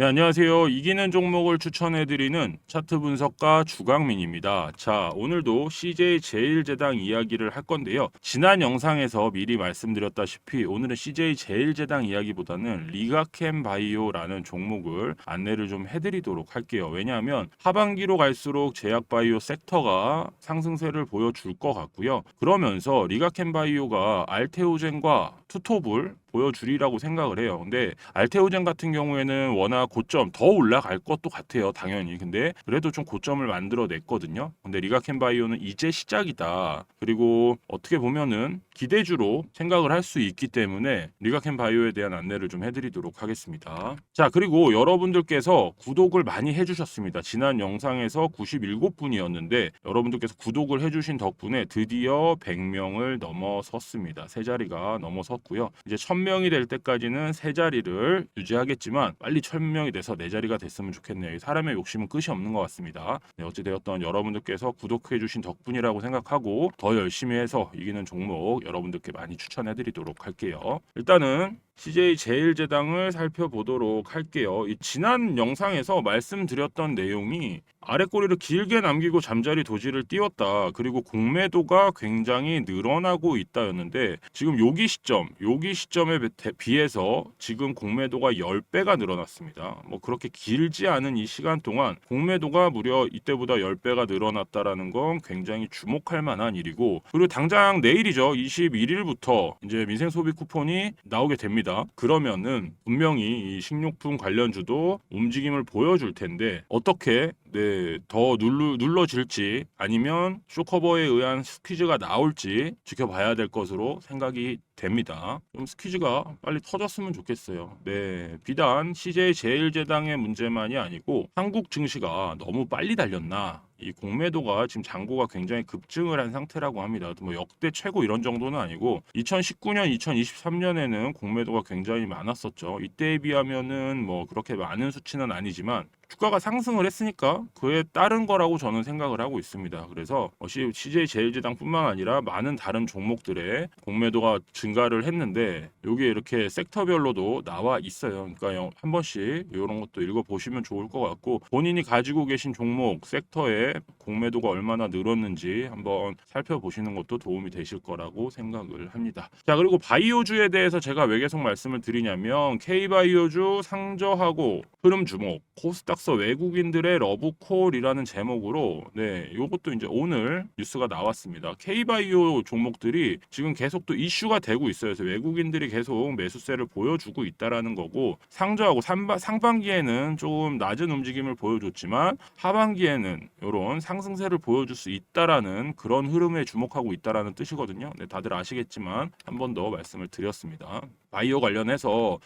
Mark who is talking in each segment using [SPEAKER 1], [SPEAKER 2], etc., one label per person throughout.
[SPEAKER 1] 네, 안녕하세요. 이기는 종목을 추천해드리는 차트 분석가 주강민입니다. 자, 오늘도 CJ 제일제당 이야기를 할 건데요. 지난 영상에서 미리 말씀드렸다시피 오늘은 CJ 제일제당 이야기보다는 리가캠 바이오라는 종목을 안내를 좀 해드리도록 할게요. 왜냐하면 하반기로 갈수록 제약 바이오 섹터가 상승세를 보여줄 것 같고요. 그러면서 리가캠 바이오가 알테오젠과 투톱을 보여주리라고 생각을 해요. 근데 알테오젠 같은 경우에는 워낙 고점 더 올라갈 것도 같아요. 당연히. 근데 그래도 좀 고점을 만들어 냈거든요. 근데 리가켄 바이오는 이제 시작이다. 그리고 어떻게 보면은 기대주로 생각을 할 수 있기 때문에 리가켄 바이오에 대한 안내를 좀 해드리도록 하겠습니다. 자, 그리고 여러분들께서 구독을 많이 해주셨습니다. 지난 영상에서 97분이었는데 여러분들께서 구독을 해주신 덕분에 드디어 100명을 넘어섰습니다. 세 자리가 넘어섰 고요. 이제 1000명이 될 때까지는 세 자리를 유지하겠지만 빨리 1000명이 돼서 네 자리가 됐으면 좋겠네요. 이 사람의 욕심은 끝이 없는 것 같습니다. 네, 어찌되었던 여러분들께서 구독해 주신 덕분이라고 생각하고 더 열심히 해서 이기는 종목 여러분들께 많이 추천해 드리도록 할게요. 일단은 CJ 제일제당을 살펴보도록 할게요. 이 지난 영상에서 말씀드렸던 내용이 아래 꼬리를 길게 남기고 잠자리 도지를 띄웠다. 그리고 공매도가 굉장히 늘어나고 있다였는데 지금 여기 시점, 여기 시점에 비- 비해서 지금 공매도가 10배가 늘어났습니다. 뭐 그렇게 길지 않은 이 시간 동안 공매도가 무려 이때보다 10배가 늘어났다라는 건 굉장히 주목할 만한 일이고 그리고 당장 내일이죠. 21일부터 이제 민생 소비 쿠폰이 나오게 됩니다. 그러면은 분명히 이 식료품 관련주도 움직임을 보여줄 텐데 어떻게 네, 더 눌러, 눌러질지 아니면 쇼커버에 의한 스퀴즈가 나올지 지켜봐야 될 것으로 생각이 됩니다. 좀 스퀴즈가 빨리 터졌으면 좋겠어요. 네, 비단 CJ 제일제당의 문제만이 아니고 한국 증시가 너무 빨리 달렸나 이 공매도가 지금 잔고가 굉장히 급증을 한 상태라고 합니다. 뭐 역대 최고 이런 정도는 아니고 2019년, 2023년에는 공매도가 굉장히 많았었죠. 이때에 비하면은 뭐 그렇게 많은 수치는 아니지만 주가가 상승을 했으니까 그에 따른 거라고 저는 생각을 하고 있습니다. 그래서 CJ 제일제당뿐만 아니라 많은 다른 종목들의 공매도가 증가를 했는데 여기에 이렇게 섹터별로도 나와 있어요. 그러니까 영- 한 번씩 이런 것도 읽어 보시면 좋을 것 같고 본인이 가지고 계신 종목 섹터에 공매도가 얼마나 늘었는지 한번 살펴보시는 것도 도움이 되실 거라고 생각을 합니다. 자 그리고 바이오주에 대해서 제가 왜 계속 말씀을 드리냐면 K바이오주 상저하고 흐름 주목 코스닥서 외국인들의 러브콜이라는 제목으로 네 요것도 이제 오늘 뉴스가 나왔습니다. K바이오 종목들이 지금 계속 또 이슈가 되고 있어요. 그래서 외국인들이 계속 매수세를 보여주고 있다라는 거고 상저하고 상반기에는 조금 낮은 움직임을 보여줬지만 하반기에는 이런 상 승세를 보여줄 수 있다라는 그런 흐름에 주목하고 있다라는 뜻이거든요. 네, 다들 아시겠지만 한 번 더 말씀을 드렸습니다. 바이오 관련해서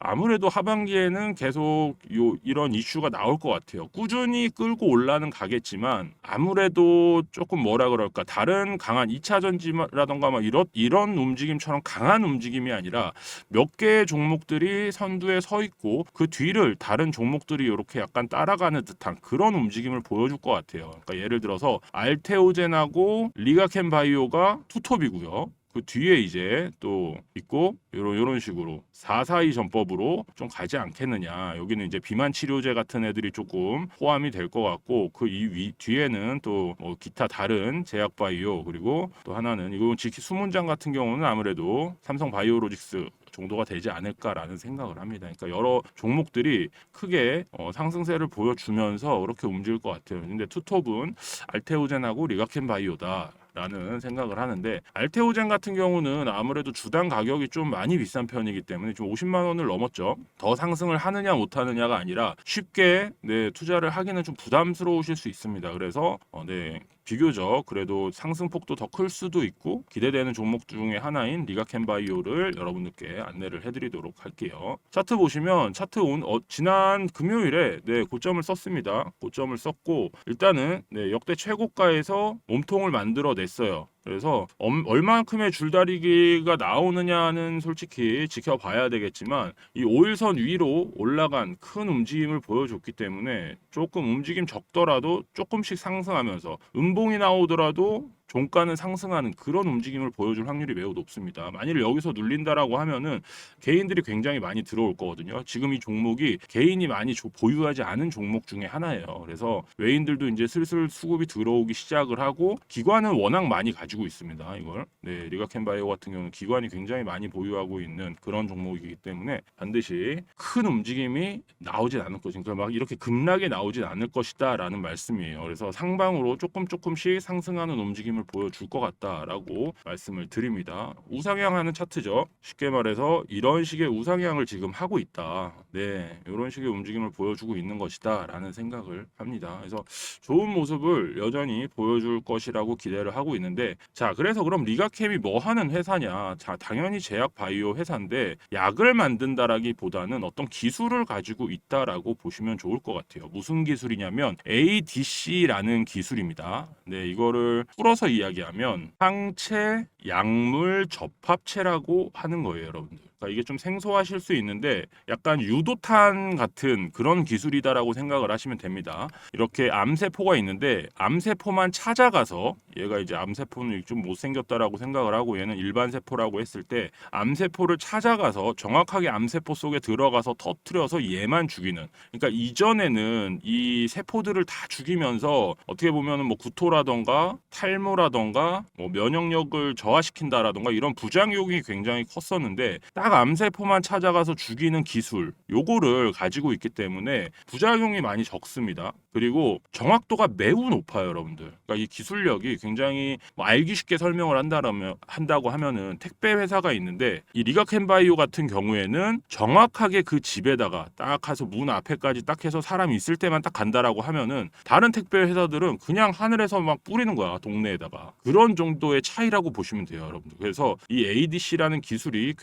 [SPEAKER 1] 아무래도 하반기에는 계속 요 이런 이슈가 나올 것 같아요. 꾸준히 끌고 올라는 가겠지만 아무래도 조금 뭐라 그럴까 다른 강한 2차 전지라던가 막 이런 이런 움직임처럼 강한 움직임이 아니라 몇 개의 종목들이 선두에 서 있고 그 뒤를 다른 종목들이 이렇게 약간 따라가는 듯한 그런 움직임을 보여줄 것 같아요. 그러니까 예를 들어서 알테오젠하고 리가켄 바이오가 투톱이고요. 그 뒤에 이제 또 있고 요런 요런 식으로 442 전법으로 좀 가지 않겠느냐. 여기는 이제 비만 치료제 같은 애들이 조금 포함이 될 것 같고 그 이 위 뒤에는 또 뭐 기타 다른 제약 바이오 그리고 또 하나는 이거 지키 수문장 같은 경우는 아무래도 삼성 바이오로직스 정도가 되지 않을까라는 생각을 합니다. 그러니까 여러 종목들이 크게 어, 상승세를 보여주면서 그렇게 움직일 것 같아요. 근데 투톱은 알테오젠하고 리가켄 바이오다. 라는 생각을 하는데 알테오젠 같은 경우는 아무래도 주당 가격이 좀 많이 비싼 편이기 때문에 좀 50만 원을 넘었죠. 더 상승을 하느냐 못하느냐가 아니라 쉽게 네, 투자를 하기는 좀 부담스러우실 수 있습니다. 그래서 어, 네, 비교적 그래도 상승폭도 더 클 수도 있고 기대되는 종목 중에 하나인 리가켄 바이오를 여러분들께 안내를 해드리도록 할게요. 차트 보시면 차트 온 어, 지난 금요일에 네 고점을 썼습니다. 고점을 썼고 일단은 네 역대 최고가에서 몸통을 만들어 냈어요. 그래서 엄- 얼만큼의 줄다리기가 나오느냐는 솔직히 지켜봐야 되겠지만 이 5일선 위로 올라간 큰 움직임을 보여줬기 때문에 조금 움직임 적더라도 조금씩 상승하면서 음봉이 나오더라도 종가는 상승하는 그런 움직임을 보여줄 확률이 매우 높습니다. 만일 여기서 눌린다라고 하면은 개인들이 굉장히 많이 들어올 거거든요. 지금 이 종목이 개인이 많이 조- 보유하지 않은 종목 중에 하나예요. 그래서 외인들도 이제 슬슬 수급이 들어오기 시작을 하고 기관은 워낙 많이 가지고 있습니다. 이걸 네 리가켄바이오 같은 경우는 기관이 굉장히 많이 보유하고 있는 그런 종목이기 때문에 반드시 큰 움직임이 나오진 않을 것이니까 그러니까 막 이렇게 급락이 나오진 않을 것이다라는 말씀이에요. 그래서 상방으로 조금 조금씩 상승하는 움직임 을 보여줄 것 같다라고 말씀을 드립니다. 우상향하는 차트죠. 쉽게 말해서 이런 식의 우상향을 지금 하고 있다. 네, 이런 식의 움직임을 보여주고 있는 것이다라는 생각을 합니다. 그래서 좋은 모습을 여전히 보여줄 것이라고 기대를 하고 있는데 자 그래서 그럼 리가캠이 뭐 하는 회사냐 자 당연히 제약 바이오 회사인데 약을 만든다라기보다는 어떤 기술을 가지고 있다라고 보시면 좋을 것 같아요 무슨 기술이냐면 ADC라는 기술입니다 네 이거를 풀어서 이야기하면 항체 약물 접합체라고 하는 거예요 여러분들 그러니까 이게 좀 생소하실 수 있는데 약간 유도탄 같은 그런 기술이다라고 생각을 하시면 됩니다. 이렇게 암세포가 있는데 암세포만 찾아가서 얘가 이제 암세포는 좀 못생겼다라고 생각을 하고 얘는 일반 세포라고 했을 때 암세포를 찾아가서 정확하게 암세포 속에 들어가서 터트려서 얘만 죽이는 그러니까 이전에는 이 세포들을 다 죽이면서 어떻게 보면은 뭐 구토라던가 탈모라던가 뭐 면역력을 저하시킨다라던가 이런 부작용이 굉장히 컸었는데 딱 암세포만 찾아가서 죽이는 기술 요거를 가지고 있기 때문에 부작용이 많이 적습니다. 그리고 정확도가 매우 높아요, 여러분들. 그러니까 이 기술력이 굉장히 뭐 알기 쉽게 설명을 한다라면 한다고 하면은 택배 회사가 있는데 이 리가켄바이오 같은 경우에는 정확하게 그 집에다가 딱 가서 문 앞에까지 딱 해서 사람이 있을 때만 딱 간다라고 하면은 다른 택배 회사들은 그냥 하늘에서 막 뿌리는 거야 동네에다가 그런 정도의 차이라고 보시면 돼요, 여러분들. 그래서 이 ADC라는 기술이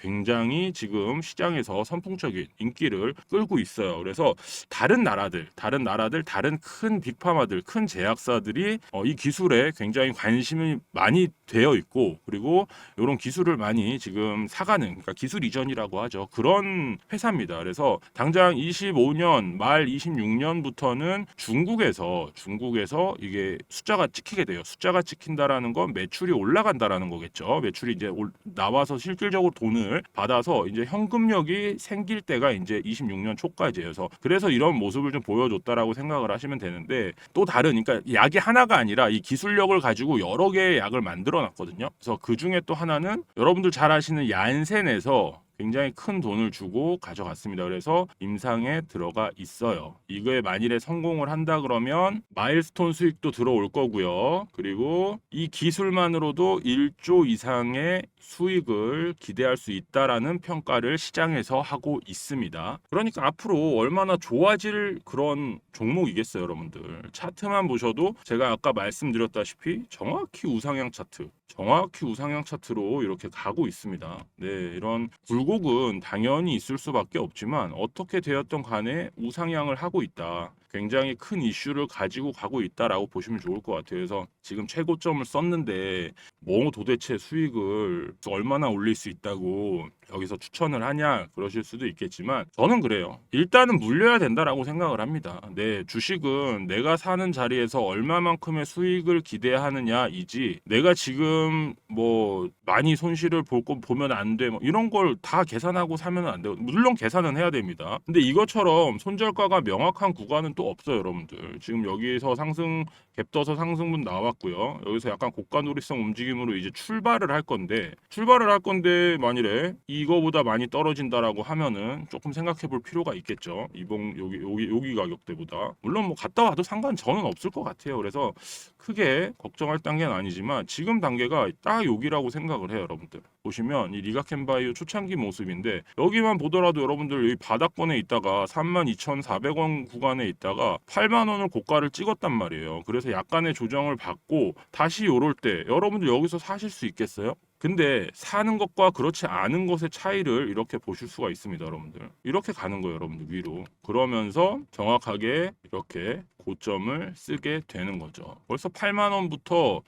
[SPEAKER 1] 굉장히 지금 시장에서 선풍적인 인기를 끌고 있어요. 그래서 다른 나라들, 다른 나라들, 다른 큰 빅파마들, 큰 제약사들이 어, 이 기술에 굉장히 관심이 많이 되어 있고 그리고 이런 기술을 많이 지금 사가는 그러니까 기술 이전이라고 하죠. 그런 회사입니다. 그래서 당장 25년 말 26년부터는 중국에서 중국에서 이게 숫자가 찍히게 돼요. 숫자가 찍힌다라는 건 매출이 올라간다라는 거겠죠. 매출이 이제 올- 나와서 실질적으로 돈을 받아서 이제 현금력이 생길 때가 이제 26년 초까지여서 그래서 이런 모습을 좀 보여줬다라고 생각을 하시면 되는데 또 다른 그러니까 약이 하나가 아니라 이 기술력을 가지고 여러 개의 약을 만들어 놨거든요. 그래서 그 중에 또 하나는 여러분들 잘 아시는 얀센에서 굉장히 큰 돈을 주고 가져갔습니다. 그래서 임상에 들어가 있어요. 이거에 만일에 성공을 한다 그러면 마일스톤 수익도 들어올 거고요. 그리고 이 기술만으로도 1조 이상의 수익을 기대할 수 있다라는 평가를 시장에서 하고 있습니다. 그러니까 앞으로 얼마나 좋아질 그런 종목이겠어요, 여러분들. 차트만 보셔도 제가 아까 말씀드렸다시피 정확히 우상향 차트, 정확히 우상향 차트로 이렇게 가고 있습니다. 네, 이런 굴곡은 당연히 있을 수밖에 없지만 어떻게 되었던 간에 우상향을 하고 있다. 굉장히 큰 이슈를 가지고 가고 있다라고 보시면 좋을 것 같아요. 그래서 지금 최고점을 썼는데 뭐 도대체 수익을 얼마나 올릴 수 있다고 여기서 추천을 하냐 그러실 수도 있겠지만 저는 그래요. 일단은 물려야 된다라고 생각을 합니다. 네, 주식은 내가 사는 자리에서 얼마만큼의 수익을 기대하느냐이지 내가 지금 뭐 많이 손실을 볼거 보면 안 돼. 뭐 이런 걸 다 계산하고 사면 안 돼요. 물론 계산은 해야 됩니다. 근데 이것처럼 손절가가 명확한 구간은 또 없어요, 여러분들. 지금 여기서 상승 갭 떠서 상승분 나왔고요. 여기서 약간 고가 놀이성 움직임 으로 이제 출발을 할 건데 출발을 할 건데 만일에 이거보다 많이 떨어진다라고 하면은 조금 생각해 볼 필요가 있겠죠. 이봉 여기 여기 여기 가격대보다 물론 뭐 갔다 와도 상관 저는 없을 것 같아요. 그래서 크게 걱정할 단계는 아니지만 지금 단계가 딱 여기라고 생각을 해요, 여러분들. 보시면 이 리가켄바이오 초창기 모습인데 여기만 보더라도 여러분들 여기 바닥권에 있다가 32,400원 구간에 있다가 8만 원을 고가를 찍었단 말이에요. 그래서 약간의 조정을 받고 다시 요럴 때 여러분들 여기서 사실 수 있겠어요? 근데 사는 것과 그렇지 않은 것의 차이를 이렇게 보실 수가 있습니다, 여러분들. 이렇게 가는 거예요, 여러분들 위로. 그러면서 정확하게 이렇게 고점을 쓰게 되는 거죠. 벌써 8만 원부터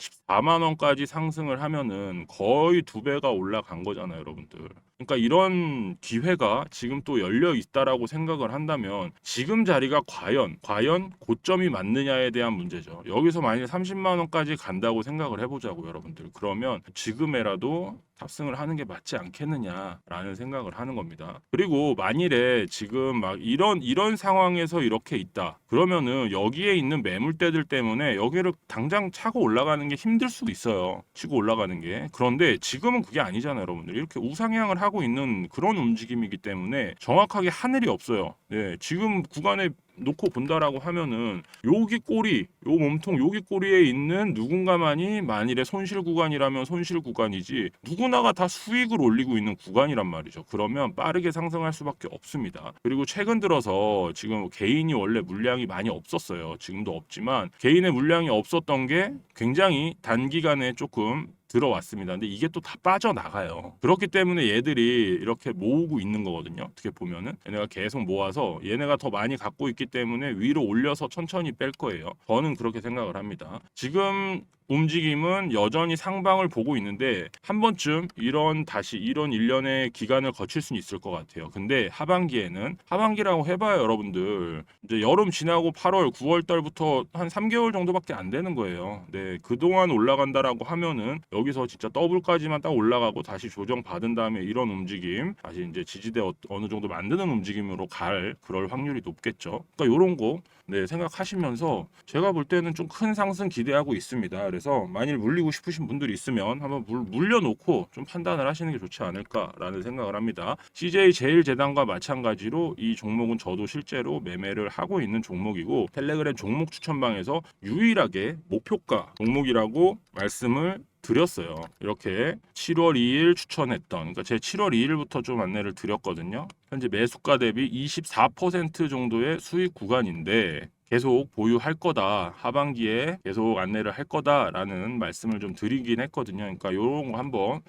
[SPEAKER 1] 14만 원까지 상승을 하면은 거의 두 배가 올라간 거잖아요, 여러분들. 그러니까 이런 기회가 지금 또 열려 있다라고 생각을 한다면 지금 자리가 과연 과연 고점이 맞느냐에 대한 문제죠. 여기서 만약에 30만 원까지 간다고 생각을 해보자고 여러분들. 그러면 지금에라도 탑승을 하는 게 맞지 않겠느냐라는 생각을 하는 겁니다. 그리고 만일에 지금 막 이런 이런 상황에서 이렇게 있다. 그러면은 여기에 있는 매물대들 때문에 여기를 당장 차고 올라가는 게 힘들 수도 있어요. 치고 올라가는 게. 그런데 지금은 그게 아니잖아요, 여러분들. 이렇게 우상향을 하고 있는 그런 움직임이기 때문에 정확하게 하늘이 없어요. 네, 지금 구간에 놓고 본다라고 하면은 여기 꼬리, 요 몸통 여기 꼬리에 있는 누군가만이 만일에 손실 구간이라면 손실 구간이지 누구나가 다 수익을 올리고 있는 구간이란 말이죠. 그러면 빠르게 상승할 수밖에 없습니다. 그리고 최근 들어서 지금 개인이 원래 물량이 많이 없었어요. 지금도 없지만 개인의 물량이 없었던 게 굉장히 단기간에 조금 들어왔습니다. 근데 이게 또 다 빠져나가요. 그렇기 때문에 얘들이 이렇게 모으고 있는 거거든요. 어떻게 보면은 얘네가 계속 모아서 얘네가 더 많이 갖고 있기 때문에 위로 올려서 천천히 뺄 거예요. 저는 그렇게 생각을 합니다. 지금 움직임은 여전히 상방을 보고 있는데 한 번쯤 이런 다시 이런 일련의 기간을 거칠 수는 있을 것 같아요. 근데 하반기에는 하반기라고 해봐요, 여러분들. 이제 여름 지나고 8월, 9월 달부터 한 3개월 정도밖에 안 되는 거예요. 네, 그동안 올라간다라고 하면은 여기서 진짜 더블까지만 딱 올라가고 다시 조정 받은 다음에 이런 움직임, 다시 이제 지지대 어- 어느 정도 만드는 움직임으로 갈 그럴 확률이 높겠죠. 그러니까 요런 거 네, 생각하시면서 제가 볼 때는 좀 큰 상승 기대하고 있습니다. 그래서 만일 물리고 싶으신 분들이 있으면 한번 물, 물려놓고 좀 판단을 하시는 게 좋지 않을까라는 생각을 합니다. CJ 제일재단과 마찬가지로 이 종목은 저도 실제로 매매를 하고 있는 종목이고 텔레그램 종목 추천방에서 유일하게 목표가 종목이라고 말씀을 드렸어요. 이렇게 7월 2일 추천했던, 그러니까 제 7월 2일부터 좀 안내를 드렸거든요. 현재 매수가 대비 24% 정도의 수익 구간인데 계속 보유할 거다. 하반기에 계속 안내를 할 거다라는 말씀을 좀 드리긴 했거든요. 그러니까 이런 거 한번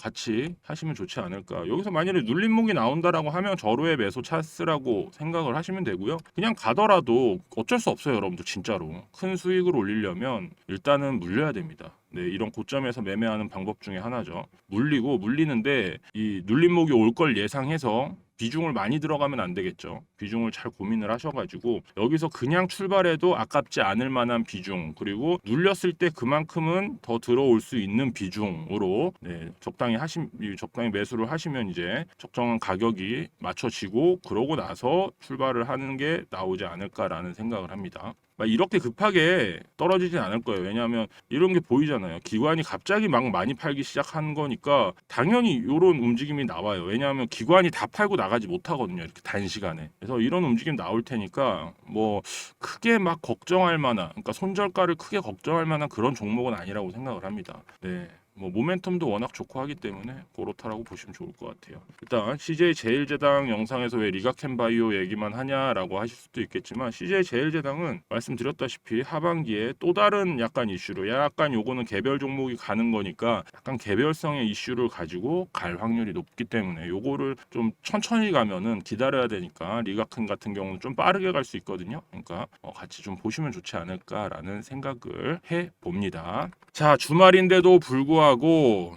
[SPEAKER 1] 같이 하시면 좋지 않을까. 여기서 만약에 눌림목이 나온다라고 하면 저로의 매수 찬스라고 생각을 하시면 되고요. 그냥 가더라도 어쩔 수 없어요, 여러분들 진짜로. 큰 수익을 올리려면 일단은 물려야 됩니다. 네, 이런 고점에서 매매하는 방법 중에 하나죠. 물리고 물리는데 이 눌림목이 올 걸 예상해서 비중을 많이 들어가면 안 되겠죠. 비중을 잘 고민을 하셔가지고 여기서 그냥 출발해도 아깝지 않을 만한 비중 그리고 눌렸을 때 그만큼은 더 들어올 수 있는 비중으로 네, 적당히 하시 적당히 매수를 하시면 이제 적정한 가격이 맞춰지고 그러고 나서 출발을 하는 게 나오지 않을까라는 생각을 합니다. 막 이렇게 급하게 떨어지진 않을 거예요. 왜냐하면 이런 게 보이잖아요. 기관이 갑자기 막 많이 팔기 시작한 거니까 당연히 이런 움직임이 나와요. 왜냐하면 기관이 다 팔고 나가 지 못하거든요. 이렇게 단시간에. 그래서 이런 움직임 나올 테니까 뭐 크게 막 걱정할 만한, 그러니까 손절가를 크게 걱정할 만한 그런 종목은 아니라고 생각을 합니다. 네. 뭐 모멘텀도 워낙 좋고 하기 때문에 그렇다라고 보시면 좋을 것 같아요. 일단 CJ 제일제당 영상에서 왜 리가캔 바이오 얘기만 하냐라고 하실 수도 있겠지만 CJ 제일제당은 말씀드렸다시피 하반기에 또 다른 약간 이슈로 약간 요거는 개별 종목이 가는 거니까 약간 개별성의 이슈를 가지고 갈 확률이 높기 때문에 요거를 좀 천천히 가면은 기다려야 되니까 리가캔 같은 경우는 좀 빠르게 갈 수 있거든요. 그러니까 어, 같이 좀 보시면 좋지 않을까라는 생각을 해 봅니다. 자 주말인데도 불구하고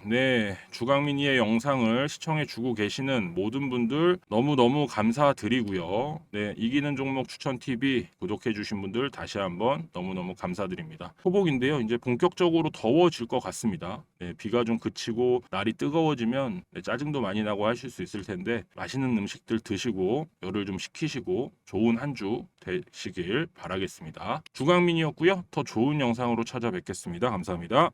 [SPEAKER 1] 네 주강민이의 영상을 시청해 주고 계시는 모든 분들 너무 너무 감사드리고요. 네 이기는 종목 추천 TV 구독해 주신 분들 다시 한번 너무 너무 감사드립니다. 호복인데요 이제 본격적으로 더워질 것 같습니다. 네, 비가 좀 그치고 날이 뜨거워지면 네, 짜증도 많이 나고 하실 수 있을 텐데 맛있는 음식들 드시고 열을 좀 식히시고 좋은 한 주 되시길 바라겠습니다. 주강민이었고요. 더 좋은 영상으로 찾아뵙겠습니다. 감사합니다.